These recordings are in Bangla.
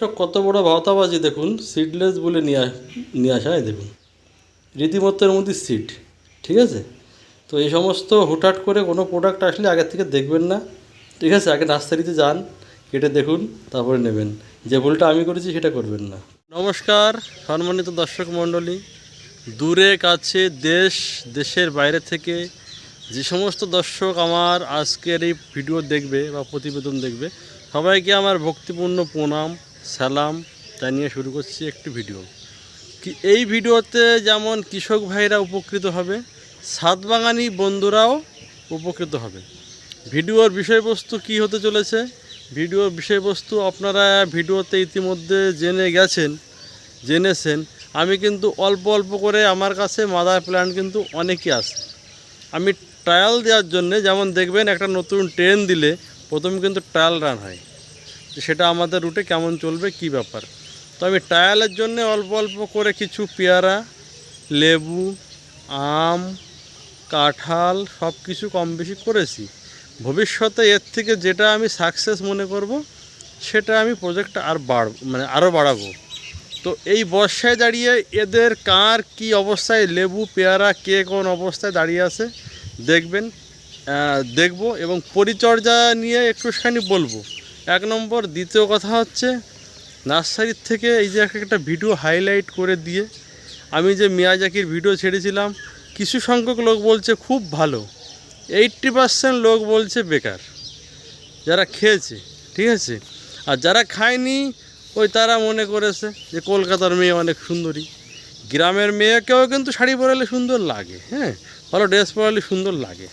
সব কত বড় ভাওতাবাজি দেখুন সিডলেস বলে নিয়ে নিয়ে আসা হয় দেখুন। রীতিমতো এর মধ্যে সিড ঠিক আছে? তো এই সমস্ত হুটহাট করে কোনো প্রোডাক্ট আসলে আগে থেকে দেখবেন না, ঠিক আছে? আগে নার্সারিতে যান, কেটে দেখুন, তারপরে নেবেন। যে ভুলটা আমি করেছি সেটা করবেন না। নমস্কার, সম্মানিত দর্শক মণ্ডলী। দূরে কাছে দেশ, দেশের বাইরে থেকে যে সমস্ত দর্শক আমার আজকের এই ভিডিও দেখবে বা প্রতিবেদন দেখবে, সবাইকে আমার ভক্তিপূর্ণ প্রণাম। সালাম জানিয়ে শুরু করছি একটি ভিডিও। কি এই ভিডিওতে যেমন কৃষক ভাইরা উপকৃত হবে সাত বাগানি বন্ধুরাও উপকৃত হবে। ভিডিওর বিষয়বস্তু কি হতে চলেছে? ভিডিওর বিষয়বস্তু আপনারা ভিডিওতে ইতিমধ্যে জেনে গেছেন, জেনেছেন। আমি কিন্তু অল্প অল্প করে আমার কাছে মাদার প্ল্যান কিন্তু অনেকই আছে। আমি ট্রায়াল দেওয়ার জন্যে যেমন দেখবেন একটা নতুন ট্রেন দিলে প্রথম কিন্তু ট্রায়াল রান হয়। সেটা আমাদের রুটে কেমন চলবে, কি ব্যাপার? তো আমি ট্রায়ালের জন্য অল্প অল্প করে কিছু পেয়ারা, লেবু, আম, কাঁঠাল সব কিছু কম বেশি করেছি। ভবিষ্যতে এর থেকে যেটা আমি সাকসেস মনে করব, সেটা আমি প্রজেক্টটা আর বাড় মানে আরও বাড়াবো। তো এই বর্ষায় দাঁড়িয়ে এদের কার কি অবস্থায়, লেবু, পেয়ারা, কে কোন অবস্থায় দাঁড়িয়ে আছে, দেখবেন দেখব এবং পরিচর্যা নিয়ে একটুখানি বলব। এক নম্বর, দ্বিতীয় কথা হচ্ছে, নার্সারির থেকে এই যে একটা ভিডিও হাইলাইট করে দিয়ে আমি যে মিয়াজাকির ভিডিও ছেড়েছিলাম, কিছু সংখ্যক লোক বলছে খুব ভালো। এইট্টি পার্সেন্ট লোক বলছে বেকার। যারা খেয়েছে, ঠিক আছে? আর যারা খায়নি, ওই তারা মনে করেছে যে কলকাতার মেয়ে অনেক সুন্দরী। গ্রামের মেয়েকেও কিন্তু শাড়ি পরালে সুন্দর লাগে হ্যাঁ? ভালো ড্রেস পরালে সুন্দর লাগে।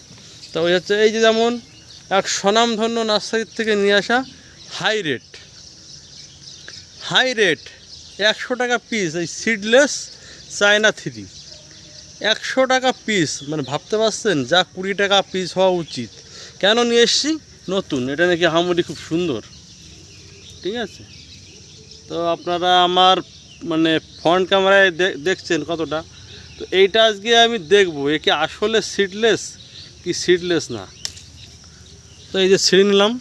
তো ওই হচ্ছে, এই যে যেমন, এক স্বনামধন্য নার্সারির থেকে নিয়ে আসা হাই রেট। হাই রেট, একশো টাকা পিস এই সিডলেস চায়না থ্রি। একশো টাকা পিস মানে ভাবতে পারছেন? যা কুড়ি টাকা পিস হওয়া উচিত। কেন নিয়ে এসছি? নতুন। এটা নাকি হামুরি খুব সুন্দর। ঠিক আছে? তো আপনারা আমার মানে ফ্রন্ট ক্যামেরায় দেখছেন কতটা? তো এইটা আজকে আমি দেখব। একে আসলে সিডলেস কি সিডলেস না? তো এই যে ছিঁড়ে নিলাম।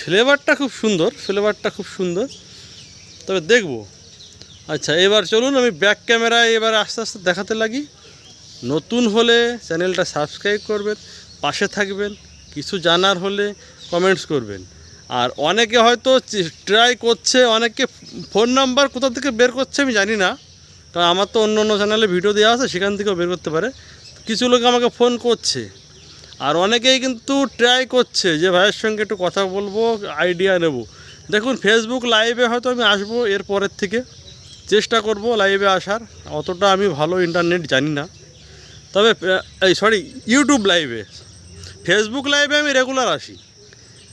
ফ্লেভারটা খুব সুন্দর, ফ্লেভারটা খুব সুন্দর। তবে দেখব। আচ্ছা এবার চলুন আমি ব্যাক ক্যামেরায় এবার আস্তে আস্তে দেখাতে লাগি। নতুন হলে চ্যানেলটা সাবস্ক্রাইব করবেন, পাশে থাকবেন, কিছু জানার হলে কমেন্টস করবেন। আর অনেকে হয়তো ট্রাই করছে, অনেকে ফোন নাম্বার কোথা থেকে বের করছে আমি জানি না। কারণ আমার তো অন্য অন্য চ্যানেলে ভিডিও দেওয়া আছে, সেখান থেকেও বের করতে পারে। কিছু লোক আমাকে ফোন করছে। আর অনেকেই কিন্তু ট্রাই করছে যে ভাইয়ের সঙ্গে একটু কথা বলব আইডিয়া নেব। দেখুন ফেসবুক লাইভে হয়তো আমি আসব এর পরের থেকে। চেষ্টা করব লাইভে আসার। অতটা আমি ভালো ইন্টারনেট জানি না। তবে এই সরি ইউটিউব লাইভে ফেসবুক লাইভে আমি রেগুলার আসি।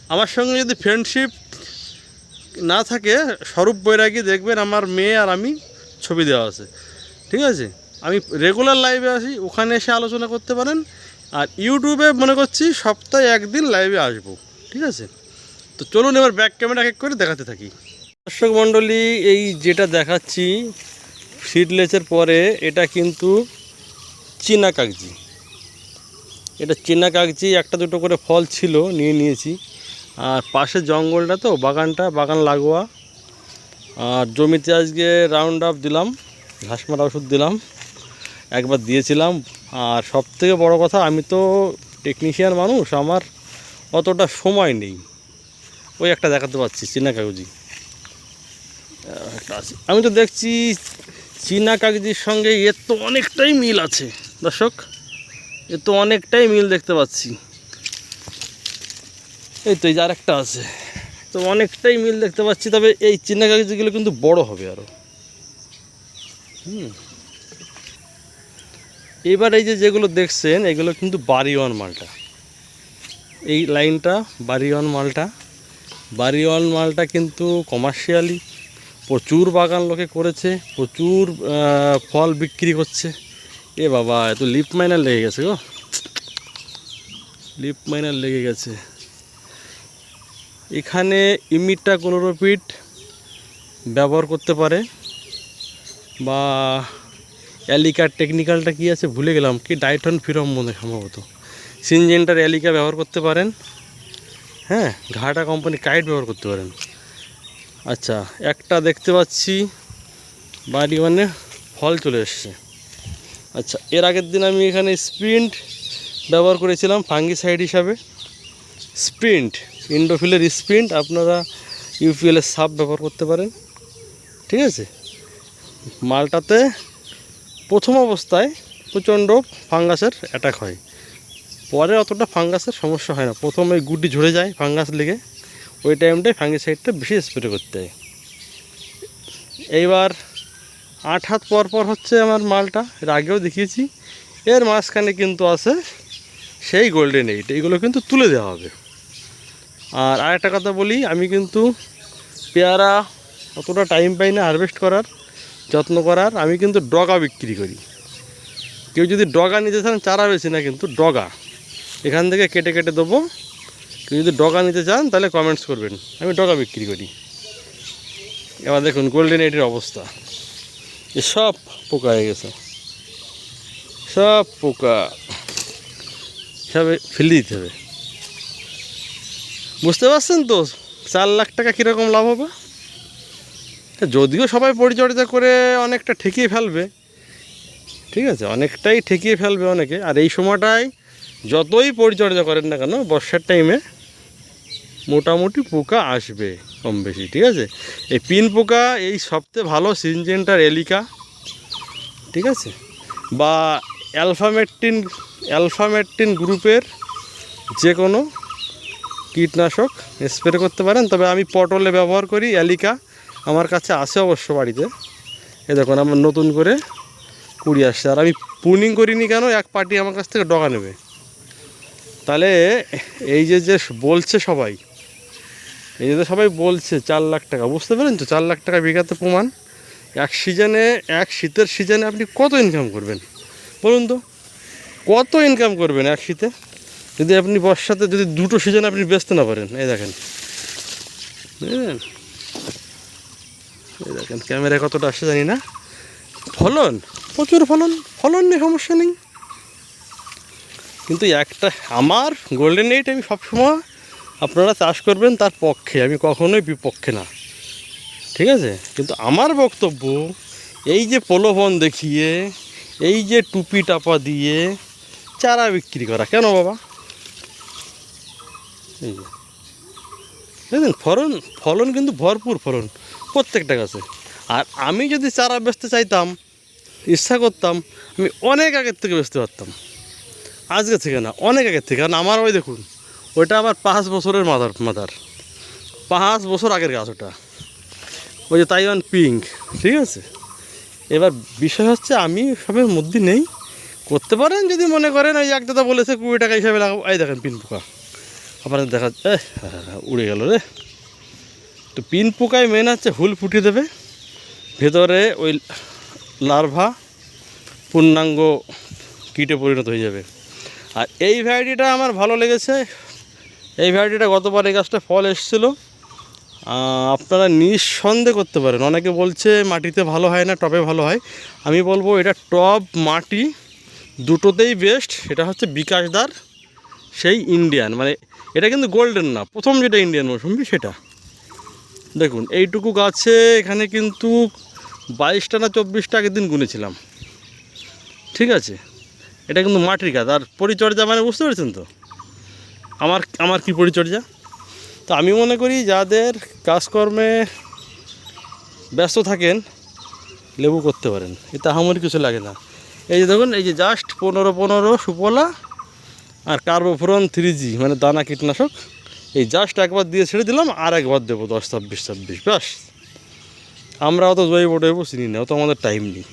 আমার সঙ্গে যদি ফ্রেন্ডশিপ না থাকে, স্বরূপ বৈরাগী দেখবেন আমার মেয়ে আর আমি ছবি দেওয়া আছে। ঠিক আছে? আমি রেগুলার লাইভে আসি, ওখানে এসে আলোচনা করতে পারেন। আর ইউটিউবে মনে করছি সপ্তাহে একদিন লাইভে আসব, ঠিক আছে? তো চলুন এবার ব্যাক ক্যামেরা এক করে দেখাতে থাকি। দর্শক মণ্ডলী, এই যেটা দেখাচ্ছি সিডলেসের পরে, এটা কিন্তু চীনা কাগজি। এটা চীনা কাগজি, একটা দুটো করে ফল ছিল, নিয়ে নিয়েছি। আর পাশে জঙ্গলটা তো, বাগানটা, বাগান লাগোয়া। আর জমিতে আজকে রাউন্ড আপ দিলাম, ঘাস মারা ওষুধ দিলাম, একবার দিয়েছিলাম আর সব থেকে বড়ো কথা, আমি তো টেকনিশিয়ান মানুষ, আমার অতটা সময় নেই। ওই একটা দেখাতে পাচ্ছি, চীনা কাগজি। একটা আছে। আমি তো দেখছি চীনা কাগজির সঙ্গে এর তো অনেকটাই মিল আছে। দর্শক, এর তো অনেকটাই মিল দেখতে পাচ্ছি। এই তো এই যে আরেকটা আছে। তো অনেকটাই মিল দেখতে পাচ্ছি, তবে এই চীনা কাগজিগুলো কিন্তু বড় হবে আরও হুম। এবার এই যে যেগুলো দেখছেন, এগুলো কিন্তু বাড়িওয়ান মালটা। এই লাইনটা, বাড়িওয়ান মালটা। বাড়িওয়ান মালটা কিন্তু কমার্শিয়ালি প্রচুর বাগান লোকে করেছে, প্রচুর ফল বিক্রি করছে এ বাবা, এত লিপ মাইনার লেগে গেছে গো। লিপ মাইনার লেগে গেছে। এখানে ইমিটা ক্লোরোপিট ব্যবহার করতে পারে বা অ্যালিকার টেকনিক্যালটা কি আছে ভুলে গেলাম, কি ডাইটন ফিরম মনে সম্ভবত। সিনজেন্টার অ্যালিকা ব্যবহার করতে পারেন। হ্যাঁ ঘাটা কোম্পানি কাইট ব্যবহার করতে পারেন। আচ্ছা একটা দেখতে পাচ্ছি, বাড়ি মানে ফল চলে এসছে। আচ্ছা এর আগের দিন আমি এখানে স্প্রিন্ট ব্যবহার করেছিলাম ফাঙ্গিসাইড হিসাবে। স্প্রিন্ট ইন্ডোফিলের স্প্রিন্ট আপনারা ইউপিএলের সাপ ব্যবহার করতে পারেন। ঠিক আছে? মালটাতে প্রথম অবস্থায় প্রচণ্ড ফাঙ্গাসের অ্যাটাক হয়। পরে অতটা ফাঙ্গাসের সমস্যা হয় না। প্রথম ওই গুটি ঝরে যায় ফাঙ্গাস লেগে। ওই টাইমটায় ফাঙ্গিসাইডটা বেশি স্প্রে করতে হয়। এইবার আট হাত পর পর হচ্ছে আমার মালটা, এর আগেও দেখিয়েছি। এর মাঝখানে কিন্তু আছে সেই গোল্ডেন এইট এইগুলো কিন্তু তুলে দেওয়া হবে। আর আরেকটা কথা বলি, আমি কিন্তু পেয়ারা অতটা টাইম পাই না হারভেস্ট করার। যত্ন করার, আমি কিন্তু ডগা বিক্রি করি। কেউ যদি ডগা নিতে চান, চারা বেশি না কিন্তু ডগা। এখান থেকে কেটে কেটে দেবো। কেউ যদি ডগা নিতে চান, তাহলে কমেন্টস করবেন। আমি ডগা বিক্রি করি। এবার দেখুন গোল্ডেন এইটের অবস্থা। সব পোকা হয়ে গেছে। সব পোকা। সব ফেলে দিতে হবে। বুঝতে পারছেন তো? চার লাখ টাকা কীরকম লাভ হবে? যদিও সবাই পরিচর্যা করে অনেকটা ঠেকিয়ে ফেলবে, ঠিক আছে? অনেকটাই ঠেকিয়ে ফেলবে অনেকে। আর এই সময়টায় যতই পরিচর্যা করেন না কেন, বর্ষার টাইমে মোটামুটি পোকা আসবে কম বেশি, ঠিক আছে? এই পিন পোকা এই সবচেয়ে ভালো সিনজেন্টার এলিকা, ঠিক আছে? বা অ্যালফামেট্টিন অ্যালফামেট্টিন গ্রুপের যে কোনো কীটনাশক স্প্রে করতে পারেন। তবে আমি পটলে ব্যবহার করি অ্যালিকা আমার কাছে আছে অবশ্য বাড়িতে। এ দেখুন, আমার নতুন করে কুড়ি আসছে। আর আমি পুনিং করিনি কেন? এক পার্টি আমার কাছ থেকে ডগা নেবে। তাহলে এই যে যে বলছে সবাই, এই যে সবাই বলছে চার লাখ টাকা, বুঝতে পারেন তো? চার লাখ টাকা বিঘাতে প্রমাণ। এক সিজনে, এক শীতের সিজনে আপনি কত ইনকাম করবেন? বলুন তো, কত ইনকাম করবেন এক শীতে? যদি আপনি বর্ষাতে, যদি দুটো সিজন আপনি বেচতে না পারেন এই দেখেন। বুঝলেন? এই দেখেন ক্যামেরায় কতটা আসছে জানি না। ফলন, প্রচুর ফলন ফলন নেই সমস্যা নেই। কিন্তু একটা, আমার গোল্ডেন এইট আমি সবসময় আপনারা চাষ করবেন তার পক্ষে, আমি কখনোই বিপক্ষে না। ঠিক আছে? কিন্তু আমার বক্তব্য, এই যে প্রলোভন দেখিয়ে, এই যে টুপি টাপা দিয়ে চারা বিক্রি করা, কেন বাবা? এই যে। ফলন ফলন কিন্তু ভরপুর ফলন। প্রত্যেকটা গাছে। আর আমি যদি চারা বেচতে চাইতাম, ইচ্ছা করতাম, আমি অনেক আগের থেকে বেচতে পারতাম। আজকে থেকে না, অনেক আগের থেকে। কারণ আমার ওই দেখুন, ওইটা আমার পাঁচ বছরের মাদার মাদার। পাঁচ বছর আগের গাছ ওটা। ওই যে তাইওয়ান পিঙ্ক, ঠিক আছে? এবার বিষয় হচ্ছে, আমি সবের মধ্যে নেই। করতে পারেন যদি মনে করেন, ওই এক দাদা বলেছে কুড়ি টাকা হিসাবে লাগাবো। এই দেখেন পিন পোকা। আপনাদের দেখা উড়ে গেল রে। তো পিন পোকায় মেন হচ্ছে হুল ফুটিয়ে দেবে। ভেতরে ওই লার্ভা পূর্ণাঙ্গ কীটে পরিণত হয়ে যাবে। আর এই ভ্যারাইটিটা আমার ভালো লেগেছে। এই ভ্যারাইটিটা গতবার এই গাছটা ফল এসেছিল। আপনারা নিঃসন্দেহ করতে পারেন। অনেকে বলছে মাটিতে ভালো হয় না, টবে ভালো হয়। আমি বলব এটা টব, মাটি দুটোতেই বেস্ট এটা হচ্ছে বিকাশদার, সেই ইন্ডিয়ান মানে এটা কিন্তু গোল্ডেন না। প্রথম যেটা ইন্ডিয়ান মৌসুমি, সেটা। দেখুন, এইটুকু গাছে এখানে কিন্তু বাইশটা না চব্বিশটা আগের দিন গুনেছিলাম। ঠিক আছে? এটা কিন্তু মাটির গাছ, আর পরিচর্যা মানে বুঝতে পেরেছেন তো? আমার আমার কি পরিচর্যা? তো আমি মনে করি যাদের কাজকর্মে ব্যস্ত থাকেন, লেবু করতে পারেন। এতে আহামরি কিছু লাগে না। এই যে দেখুন, এই যে জাস্ট পনেরো পনেরো সুপলা আর কার্বোফোরন থ্রি জি মানে দানা কীটনাশক। এই জাস্ট একবার দিয়ে ছেড়ে দিলাম, আর একবার দেবো দশ, ছাব্বিশ ছাব্বিশ, ব্যাস। আমরা অত জৈব টৈব চিনি না, অত আমাদের টাইম নেই।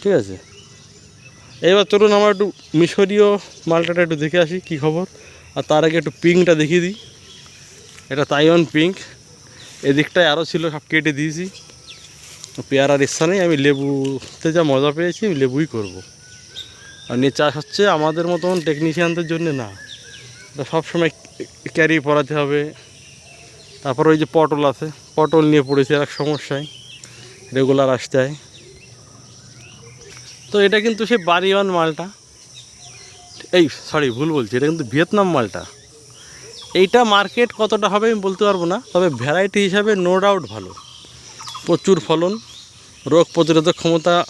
ঠিক আছে? এবার চলুন আমার একটু মিশরীয় মালটাটা একটু দেখে আসি, কী খবর? আর তার আগে একটু পিঙ্কটা দেখিয়ে দিই। এটা তাইওয়ান পিঙ্ক এদিকটায় আরও ছিল, সব কেটে দিয়েছি। পেয়ারার ইচ্ছা নেই, আমি লেবুতে যা মজা পেয়েছি লেবুই করব। আর নিয়ে চাষ হচ্ছে আমাদের মতন টেকনিশিয়ানদের জন্য না। সবসময় ক্যারি পরাতে হবে। তারপর ওই যে পটল আছে, পটল নিয়ে পড়েছে এক সমস্যায় রেগুলার আসতে হয়। তো এটা কিন্তু সেই বাড়িওয়ান মালটা। এই সরি ভুল বলছি, এটা কিন্তু ভিয়েতনাম মালটা। এইটা মার্কেট কতটা হবে আমি বলতে পারব না, তবে ভ্যারাইটি হিসাবে নো ডাউট ভালো। প্রচুর ফলন, রোগ প্রতিরোধক ক্ষমতা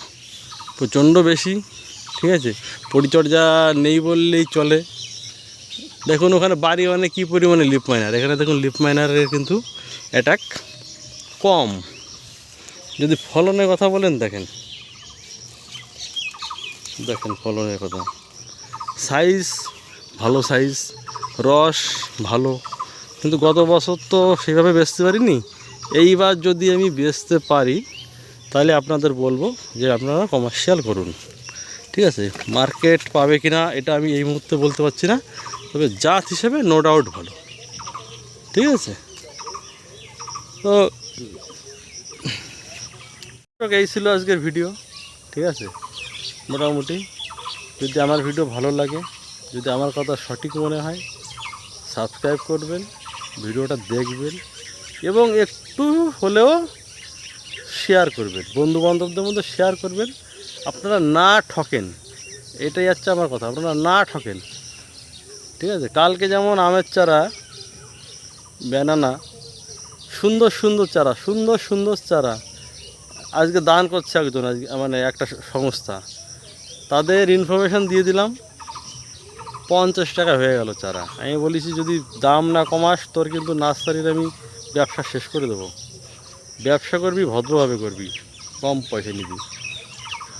প্রচণ্ড বেশি, ঠিক আছে? পরিচর্যা নেই বললেই চলে। দেখুন, ওখানে বাড়ি মানে কী পরিমাণে লিপ মাইনার? এখানে দেখুন লিপ মাইনারের কিন্তু অ্যাটাক কম। যদি ফলনের কথা বলেন, দেখেন। দেখেন ফলনের কথা। সাইজ ভালো সাইজ রস ভালো। কিন্তু গত বছর তো সেভাবে বেচতে পারিনি। এইবার যদি আমি বেচতে পারি, তাহলে আপনাদের বলব যে আপনারা কমার্শিয়াল করুন। ঠিক আছে? মার্কেট পাবে কি না এটা আমি এই মুহূর্তে বলতে পারছি না। তবে জাত হিসেবে নো ডাউট ভালো। ঠিক আছে? তো এই ছিল আজকের ভিডিও ঠিক আছে? মোটামুটি, যদি আমার ভিডিও ভালো লাগে, যদি আমার কথা সঠিক মনে হয় সাবস্ক্রাইব করবেন, ভিডিওটা দেখবেন, এবং একটু হলেও শেয়ার করবেন। বন্ধু বান্ধবদের মধ্যে শেয়ার করবেন। আপনারা না ঠকেন। এটাই হচ্ছে আমার কথা। আপনারা না ঠকেন। ঠিক আছে? কালকে যেমন আমের চারা ব্যানানা সুন্দর সুন্দর চারা, সুন্দর সুন্দর চারা। আজকে দান করছে একজন, আজকে মানে একটা সংস্থা। তাদের ইনফরমেশান দিয়ে দিলাম, পঞ্চাশ টাকা হয়ে গেল চারা। আমি বলেছি, যদি দাম না কমাস, তোর কিন্তু নার্সারির আমি ব্যবসা শেষ করে দেবো। ব্যবসা করবি, ভদ্রভাবে করবি, কম পয়সা নিবি।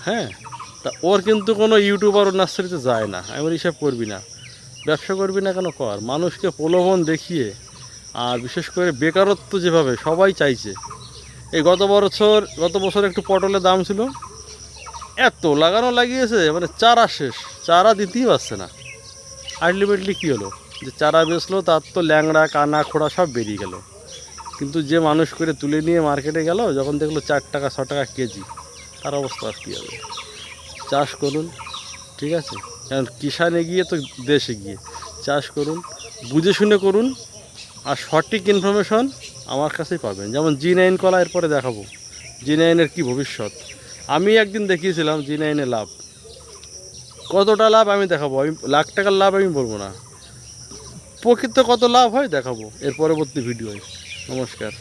হ্যাঁ? তা ওর কিন্তু কোনো ইউটিউবার ওর নার্সারিতে যায় না। আমি হিসাব করবি না। ব্যবসা করবি না কেন কর? মানুষকে প্রলোভন দেখিয়ে আর বিশেষ করে বেকারত্ব যেভাবে সবাই চাইছে। এই গত বছর গত বছর একটু পটলের দাম ছিল। এত লাগানো লাগিয়েছে মানে চারা শেষ, চারা দিতেই পারছে না। আলটিমেটলি কী হলো? যে চারা বেচলো, তার তো ল্যাংড়া, কানা, খোড়া সব বেরিয়ে গেল। কিন্তু যে মানুষ করে তুলে নিয়ে মার্কেটে গেল, যখন দেখল চার টাকা, ছ টাকা কেজি, তার অবস্থা আর কী হবে? চাষ করুন, ঠিক আছে? কারণ কিষানে গিয়ে তো দেশে গিয়ে চাষ করুন, বুঝে শুনে করুন আর সঠিক ইনফরমেশন আমার কাছেই পাবেন। যেমন জি নাইন কলা এরপরে দেখাবো। জি নাইনের কী ভবিষ্যৎ? আমি একদিন দেখিয়েছিলাম জি নাইনের লাভ। কতটা লাভ আমি দেখাবো? আমি লাখ টাকার লাভ আমি বলব না। প্রকৃত কত লাভ হয় দেখাবো এর পরবর্তী ভিডিওয় নমস্কার।